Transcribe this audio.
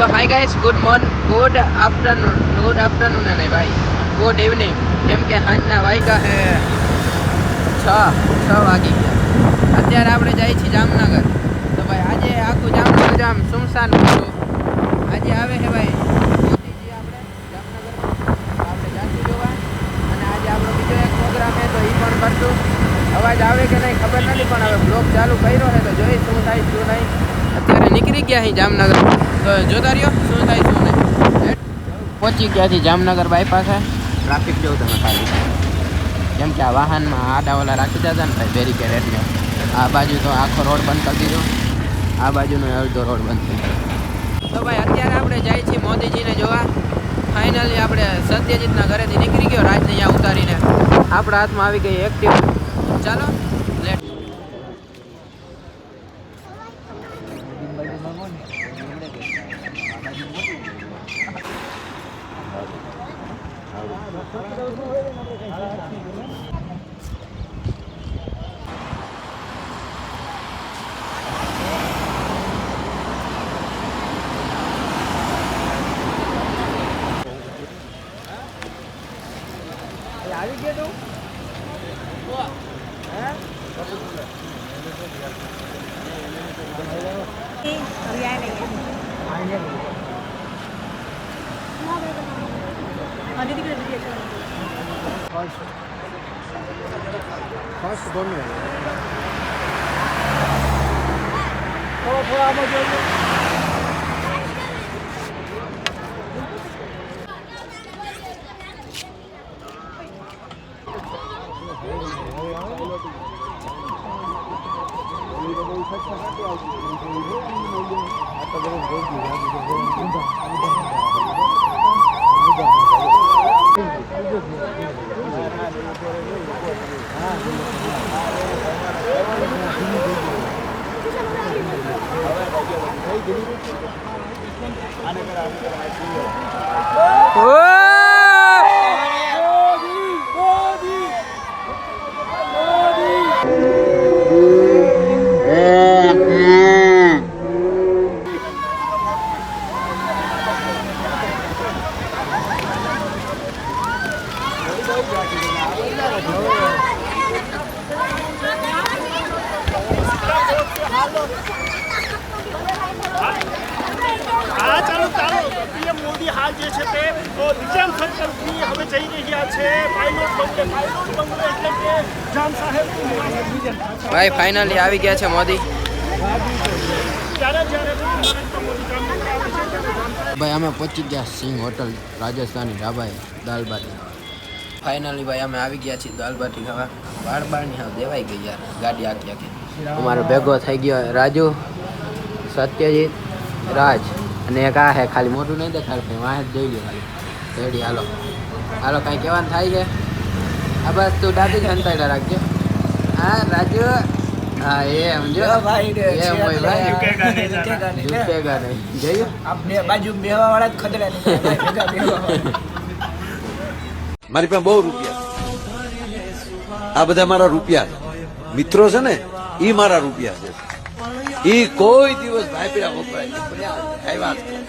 So hi guys good morning good afternoon good afternoon અને ભાઈ good evening કેમ કે સાંજના વાગ્યા હે છ છ વાગી ગયા. અત્યારે આપણે જઈએ છીએ જામનગર. તો ભાઈ, આજે આખું જામનગર જામ સુમસાન આજે આવે છે ભાઈ મોદીજી આપણે જામનગર તો આપણે જાશું જોવા અને આજે આપણો બીજો એક પ્રોગ્રામ છે તો એ પણ કરશું નહીં ખબર નથી, પણ હવે બ્લોગ ચાલુ કર્યો છે, તો જોઈ શું થાય, શું નહીં. અત્યારે નીકળી ગયા અહીં જામનગર. તો જોતા રહ્યો, શું થાય, શું નહીં. પહોંચી ગયા છીએ જામનગર બાયપાસ ટ્રાફિક જેવું તમે ખાલી. કેમ કે આ વાહનમાં આડા ઓલા રાખી દીધા ને ભાઈ બેરિકેડ એટલે. આ બાજુ તો આખો રોડ બંધ કરી દીધો. આ બાજુનો અડધો રોડ બંધ થઈ તો ભાઈ, અત્યારે આપણે જઈએ છીએ મોદીજીને જોવા. ફાઇનલી આપણે સત્યજીતના ઘરેથી નીકળી ગયો રાજને અહીંયા ઉતારીને. આપણા હાથમાં આવી ગઈ એક્ટિવ ચાલો. આવી ગયો તું હે അതിഥി പ്രതിയൊക്കെ കാശ് കാശ് തോന്നിയ 아, 잘로, 잘로. 그냥 뭐. હાલ જે છે તે નિજામ સર્કલથી હવે જઈ રહ્યા છે. પાયલોટ બંગલે પાયલોટ બંગલે એટલે કે જામ સાહેબ ભાઈ ફાઇનલી આવી ગયા છે મોદી. ભાઈ અમે પહોંચી ગયા સિંહ હોટલ રાજસ્થાની ઢાબાએ દાલ બાટી ફાઇનલી ભાઈ અમે આવી ગયા છીએ દાલ બાટી ખાવા બાળ બાળની હા દેવાઈ ગઈ યાર ગાડી આખી આખી અમારો ભેગો થઈ ગયો રાજુ સત્યજીત રાજ. અને એક આ હે ખાલી મોટું નહીં દેખાડ ભાઈ વાહ જ જોઈ લો ખાલી. રેડી હાલો. હાલો કાંઈ કહેવાનું થાય છે? આ બસ તું દાદી જ હંતાડ્યા રાખજો. હા રાજુ? હા એ સમજો ભાઈ હોય એટલે ભાઈ. ઝુકેગા નહીં બાજુ બેહવા વાળા જ ખતરા. મારી પાસે બહુ રૂપિયા આ બધા મારા રૂપિયા છે. મિત્રો છે ને એ મારા રૂપિયા છે. એ કોઈ દિવસ ભાઈ પેલા વપરાય નહીં. વાત.